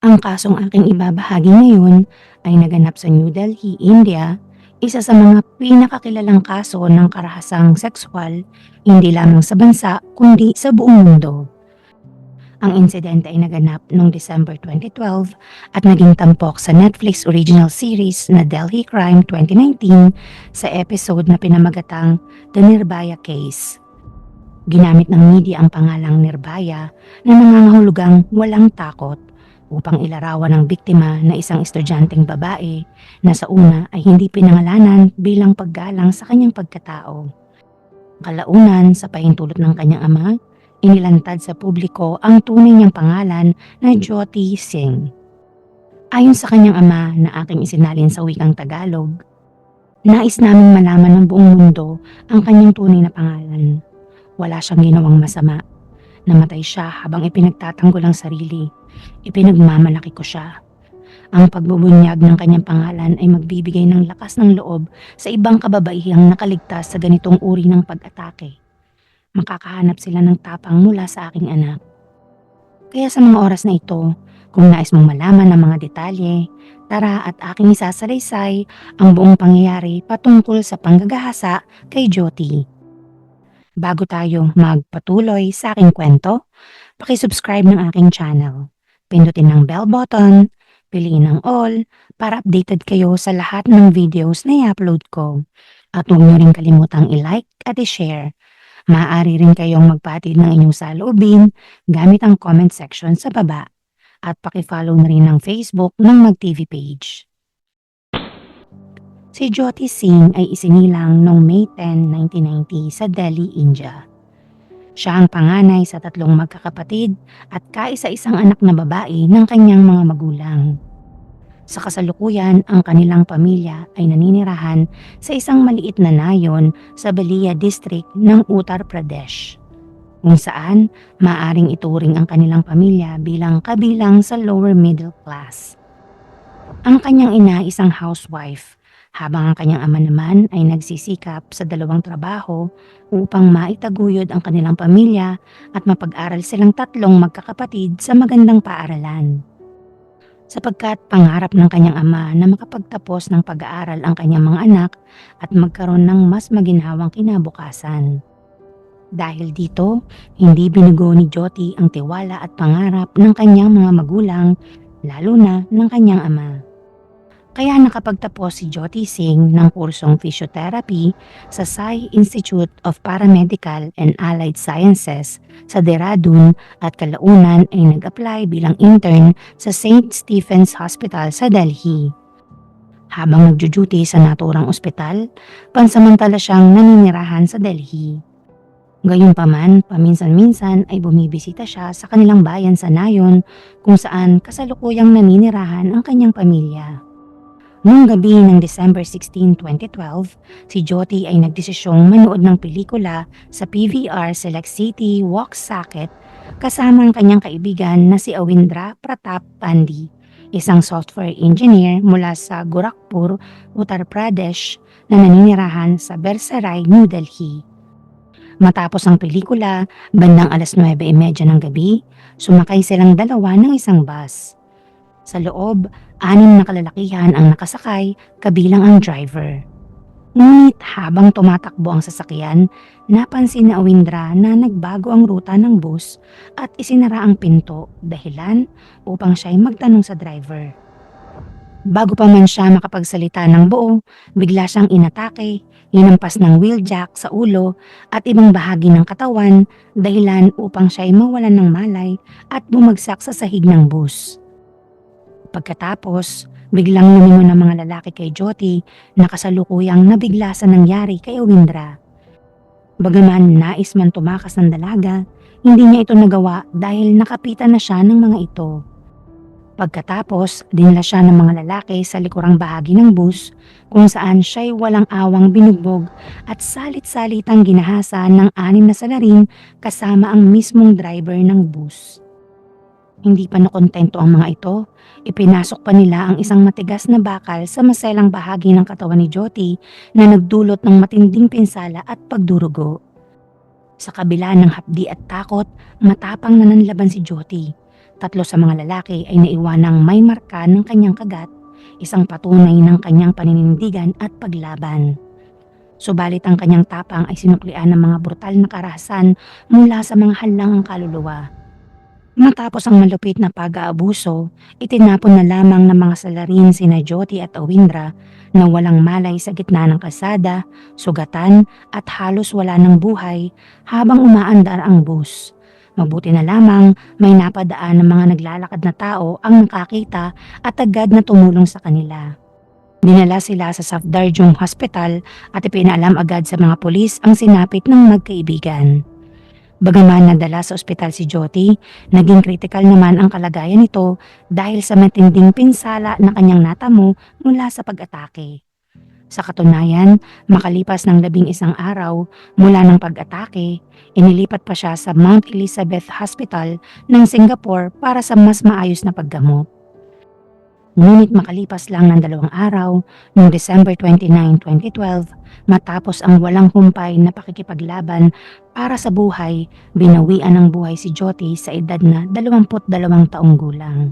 Ang kasong aking ibabahagi ngayon ay naganap sa New Delhi, India, isa sa mga pinakakilalang kaso ng karahasang sexual hindi lamang sa bansa kundi sa buong mundo. Ang insidente ay naganap noong December 2012 at naging tampok sa Netflix original series na Delhi Crime 2019 sa episode na pinamagatang The Nirbhaya Case. Ginamit ng media ang pangalang Nirbhaya na nangangahulugang walang takot upang ilarawan ng biktima na isang estudyanteng babae na sa una ay hindi pinangalanan bilang paggalang sa kanyang pagkatao. Kalaunan sa pahintulot ng kanyang ama, inilantad sa publiko ang tunay niyang pangalan na Jyoti Singh. Ayon sa kanyang ama na aking isinalin sa wikang Tagalog, nais naming malaman ng buong mundo ang kanyang tunay na pangalan. Wala siyang ginawang masama. Namatay siya habang ipinagtatanggol ang sarili. Ipinagmamalaki ko siya. Ang pagbubunyag ng kanyang pangalan ay magbibigay ng lakas ng loob sa ibang kababaihang nakaligtas sa ganitong uri ng pag-atake makakahanap sila ng tapang mula sa aking anak. Kaya sa mga oras na ito, kung nais mong malaman ng mga detalye, tara at aking isasalaysay ang buong pangyayari patungkol sa panggagahasa kay Jyoti. Bago tayo magpatuloy sa aking kwento, pakisubscribe ng aking channel. Pindutin ng bell button, piliin ang all para updated kayo sa lahat ng videos na i-upload ko. At huwag niyo rin kalimutang i-like at i-share Maaari rin kayong magpatid ng inyong saloobin gamit ang comment section sa baba at pakifollow na rin ng Facebook ng MagTV page. Si Jyoti Singh ay isinilang noong May 10, 1990 sa Delhi, India. Siya ang panganay sa tatlong magkakapatid at kaisa-isang anak na babae ng kanyang mga magulang. Sa kasalukuyan, ang kanilang pamilya ay naninirahan sa isang maliit na nayon sa Balia District ng Uttar Pradesh, kung saan maaring ituring ang kanilang pamilya bilang kabilang sa lower middle class. Ang kanyang ina isang housewife, habang ang kanyang ama naman ay nagsisikap sa dalawang trabaho upang maitaguyod ang kanilang pamilya at mapag-aral silang tatlong magkakapatid sa magandang paaralan sapagkat pangarap ng kanyang ama na makapagtapos ng pag-aaral ang kanyang mga anak at magkaroon ng mas maginhawang kinabukasan. Dahil dito, hindi binugo ni Jyoti ang tiwala at pangarap ng kanyang mga magulang, lalo na ng kanyang ama. Kaya nakapagtapos si Jyoti Singh ng kursong physiotherapy sa Sai Institute of Paramedical and Allied Sciences sa Dehradun at kalaunan ay nag-apply bilang intern sa St. Stephen's Hospital sa Delhi. Habang nagjujuti sa naturang ospital, pansamantala siyang naninirahan sa Delhi. Gayunpaman, paminsan-minsan ay bumibisita siya sa kanilang bayan sa Nayon kung saan kasalukuyang naninirahan ang kanyang pamilya. Noong gabi ng December 16, 2012, si Jyoti ay nagdesisyong manood ng pelikula sa PVR Select City Walk Socket kasama ang kanyang kaibigan na si Awindra Pratap Pandi, isang software engineer mula sa Gorakhpur, Uttar Pradesh na naninirahan sa Bersarai, New Delhi. Matapos ang pelikula, bandang alas 9.30 ng gabi, sumakay silang dalawa ng isang bus. Sa loob, anim na kalalakihan ang nakasakay kabilang ang driver. Ngunit habang tumatakbo ang sasakyan, napansin ni Awindra na nagbago ang ruta ng bus at isinara ang pinto dahilan upang siya ay magtanong sa driver. Bago pa man siya makapagsalita ng buo, bigla siyang inatake, hinampas ng wheeljack sa ulo at ibang bahagi ng katawan dahilan upang siya ay mawalan ng malay at bumagsak sa sahig ng bus. Pagkatapos, biglang lumingon ng mga lalaki kay Jyoti na kasalukuyang nabigla sa nangyari kay Awindra. Bagaman nais man tumakas ng dalaga, hindi niya ito nagawa dahil nakapitan na siya ng mga ito. Pagkatapos, dinala siya ng mga lalaki sa likurang bahagi ng bus kung saan siya'y walang awang binugbog at salit-salitang ginahasa ng anim na salarin kasama ang mismong driver ng bus. Hindi pa nakontento ang mga ito, ipinasok pa nila ang isang matigas na bakal sa maselang bahagi ng katawan ni Jyoti na nagdulot ng matinding pinsala at pagdurugo. Sa kabila ng hapdi at takot, matapang na nanlaban si Jyoti. Tatlo sa mga lalaki ay naiwanang may marka ng kanyang kagat, isang patunay ng kanyang paninindigan at paglaban. Subalit ang kanyang tapang ay sinuklian ng mga brutal na karahasan mula sa mga halangang kaluluwa. Matapos ang malupit na pag-aabuso, itinapon na lamang ng mga salarin sina Jyoti at Awindra na walang malay sa gitna ng kasada, sugatan at halos wala ng buhay habang umaandar ang bus. Mabuti na lamang may napadaan ng mga naglalakad na tao ang nakakita at agad na tumulong sa kanila. Dinala sila sa Safdarjung Hospital at ipinaalam agad sa mga pulis ang sinapit ng magkaibigan. Bagaman nadala sa ospital si Jyoti, naging critical naman ang kalagayan nito dahil sa matinding pinsala na kanyang natamo mula sa pag-atake. Sa katunayan, makalipas ng labing isang araw mula ng pag-atake, inilipat pa siya sa Mount Elizabeth Hospital ng Singapore para sa mas maayos na paggamot. Ngunit makalipas lang ng dalawang araw, noong December 29, 2012, matapos ang walang humpay na pakikipaglaban para sa buhay, binawian ng buhay si Jyoti sa edad na 22 taong gulang.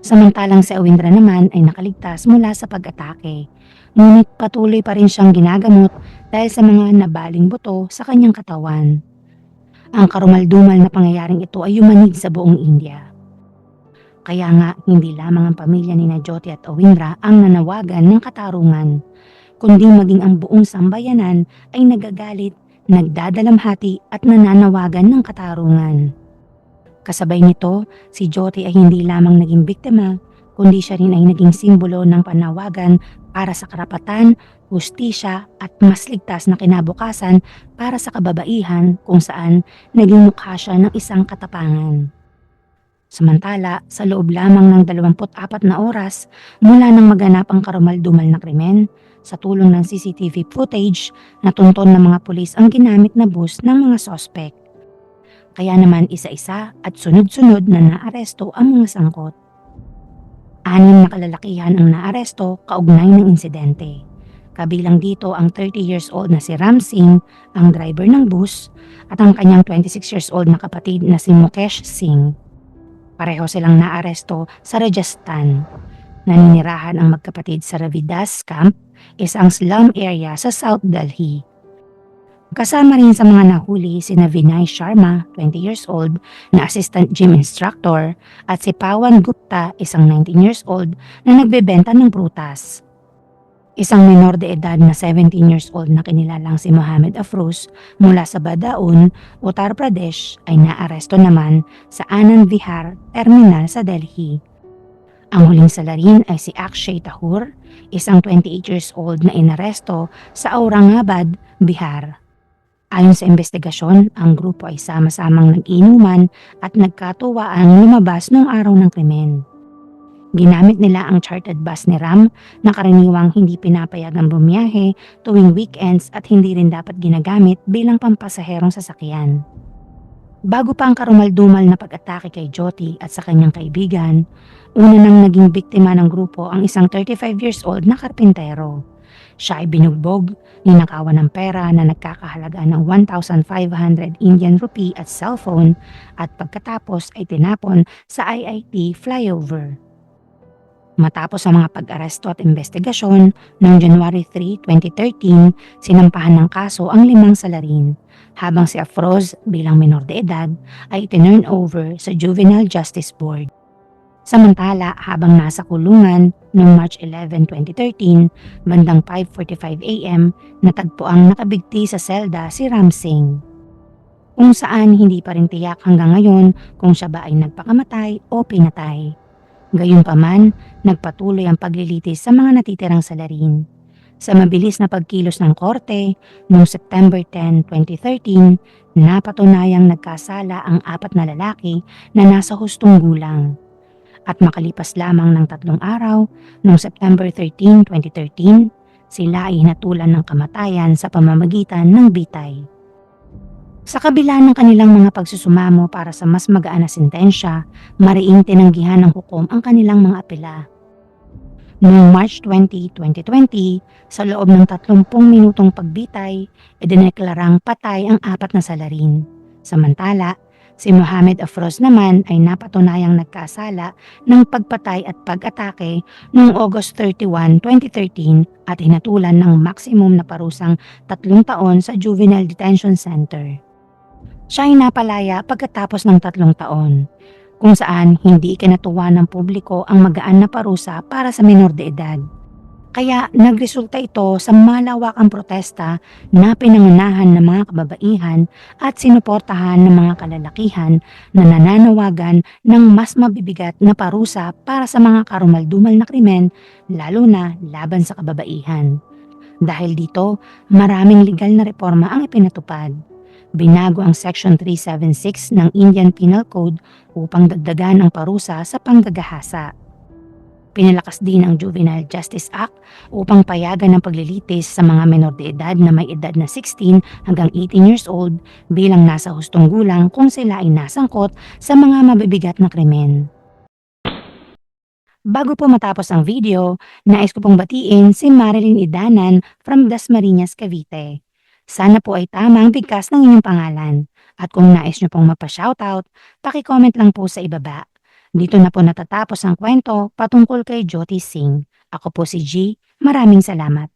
Samantalang si Awindra naman ay nakaligtas mula sa pag-atake, ngunit patuloy pa rin siyang ginagamot dahil sa mga nabaling buto sa kanyang katawan. Ang karumaldumal na pangyayaring ito ay yumanig sa buong India. Kaya nga, hindi lamang ang pamilya ni Jyoti at Awindra ang nanawagan ng katarungan, kundi maging ang buong sambayanan ay nagagalit, nagdadalamhati at nananawagan ng katarungan. Kasabay nito, si Jyoti ay hindi lamang naging biktima, kundi siya rin ay naging simbolo ng panawagan para sa karapatan, hustisya at mas ligtas na kinabukasan para sa kababaihan kung saan naging mukha siya ng isang katapangan. Samantala, sa loob lamang ng 24 na oras mula nang maganap ang karumaldumal na krimen, sa tulong ng CCTV footage, natunton ng mga pulis ang ginamit na bus ng mga sospek. Kaya naman isa-isa at sunod-sunod na naaresto ang mga sangkot. Anim na kalalakihan ang naaresto kaugnay ng insidente. Kabilang dito ang 30 years old na si Ram Singh, ang driver ng bus, at ang kanyang 26 years old na kapatid na si Mukesh Singh. Pareho silang naaresto sa Rajasthan. Naninirahan ang magkapatid sa Ravidas Camp, isang slum area sa South Delhi. Kasama rin sa mga nahuli si Vinay Sharma, 20 years old, na assistant gym instructor, at si Pawan Gupta, isang 19 years old, na nagbebenta ng prutas. Isang minor de edad na 17 years old na kinilalang si Mohamed Afruz mula sa Badaun, Uttar Pradesh ay naaresto naman sa Anand Vihar Terminal sa Delhi. Ang huling salarin ay si Akshay Tahur, isang 28 years old na inaresto sa Aurangabad, Bihar. Ayon sa investigasyon, ang grupo ay sama-samang nag-inuman at nagkatuwaang lumabas noong araw ng krimen. Ginamit nila ang chartered bus ni Ram na karaniwang hindi pinapayagang bumiyahe tuwing weekends at hindi rin dapat ginagamit bilang pampasaherong sasakyan. Bago pa ang karumaldumal na pag-atake kay Jyoti at sa kanyang kaibigan, una nang naging biktima ng grupo ang isang 35 years old na karpintero. Siya ay binugbog, ninakawan ng pera na nagkakahalaga ng 1,500 Indian rupee at cellphone at pagkatapos ay tinapon sa IIT flyover. Matapos ang mga pag-aresto at investigasyon, noong January 3, 2013, sinampahan ng kaso ang limang salarin, habang si Afroz bilang minor de edad ay itinurn over sa Juvenile Justice Board. Samantala, habang nasa kulungan noong March 11, 2013, bandang 5.45 am, natagpo ang nakabigti sa selda si Ram Singh. Kung saan hindi pa rin tiyak hanggang ngayon kung siya ba ay nagpakamatay o pinatay. Gayunpaman, nagpatuloy ang paglilitis sa mga natitirang salarin. Sa mabilis na pagkilos ng korte, noong September 10, 2013, napatunayang nagkasala ang apat na lalaki na nasa hustong gulang. At makalipas lamang ng tatlong araw, noong September 13, 2013, sila ay natulan ng kamatayan sa pamamagitan ng bitay. Sa kabila ng kanilang mga pagsusumamo para sa mas magaan na sentensya, mariing tinanggihan ng hukom ang kanilang mga apela. Noong March 20, 2020, sa loob ng 30 minutong pagbitay, idineklarang patay ang apat na salarin. Samantala, Si Mohamed Afroz naman ay napatunayang nagkasala ng pagpatay at pag-atake noong August 31, 2013 at hinatulan ng maximum na parusang tatlong taon sa Juvenile Detention Center. Siya ay napalaya pagkatapos ng tatlong taon, kung saan hindi ikinatuwa ng publiko ang magaan na parusa para sa minor de edad. Kaya nagresulta ito sa malawakang protesta na pinangunahan ng mga kababaihan at sinuportahan ng mga kalalakihan na nananawagan ng mas mabibigat na parusa para sa mga karumaldumal na krimen lalo na laban sa kababaihan. Dahil dito, maraming legal na reforma ang ipinatupad. Binago ang Section 376 ng Indian Penal Code upang dagdagan ang parusa sa panggagahasa. Pinalakas din ang Juvenile Justice Act upang payagan ng paglilitis sa mga menor de edad na may edad na 16 hanggang 18 years old bilang nasa hustong gulang kung sila ay nasangkot sa mga mabibigat na krimen. Bago po matapos ang video, nais ko pong batiin si Marilyn Idanan from Dasmariñas, Cavite. Sana po ay tamang bigkas ng inyong pangalan. At kung nais nyo pong magpa-shoutout, paki-comment lang po sa ibaba. Dito na po natatapos ang kwento patungkol kay Jyoti Singh. Ako po si G. Maraming salamat.